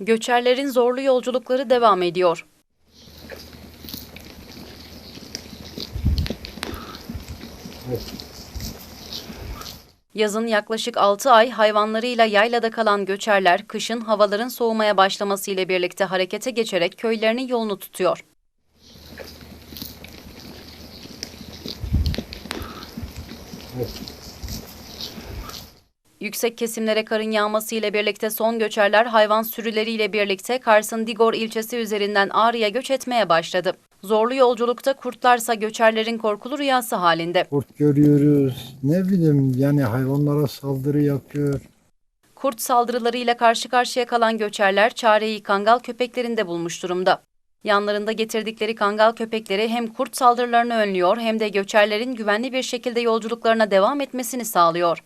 Göçerlerin zorlu yolculukları devam ediyor. Yazın yaklaşık 6 ay hayvanlarıyla yaylada kalan göçerler kışın havaların soğumaya başlaması ile birlikte harekete geçerek köylerinin yolunu tutuyor. Yüksek kesimlere karın yağması ile birlikte son göçerler hayvan sürüleriyle birlikte Kars'ın Digor ilçesi üzerinden Ağrı'ya göç etmeye başladı. Zorlu yolculukta kurtlarsa göçerlerin korkulu rüyası halinde. Kurt görüyoruz. Ne bileyim yani hayvanlara saldırı yapıyor. Kurt saldırılarıyla karşı karşıya kalan göçerler çareyi kangal köpeklerinde bulmuş durumda. Yanlarında getirdikleri kangal köpekleri hem kurt saldırılarını önlüyor hem de göçerlerin güvenli bir şekilde yolculuklarına devam etmesini sağlıyor.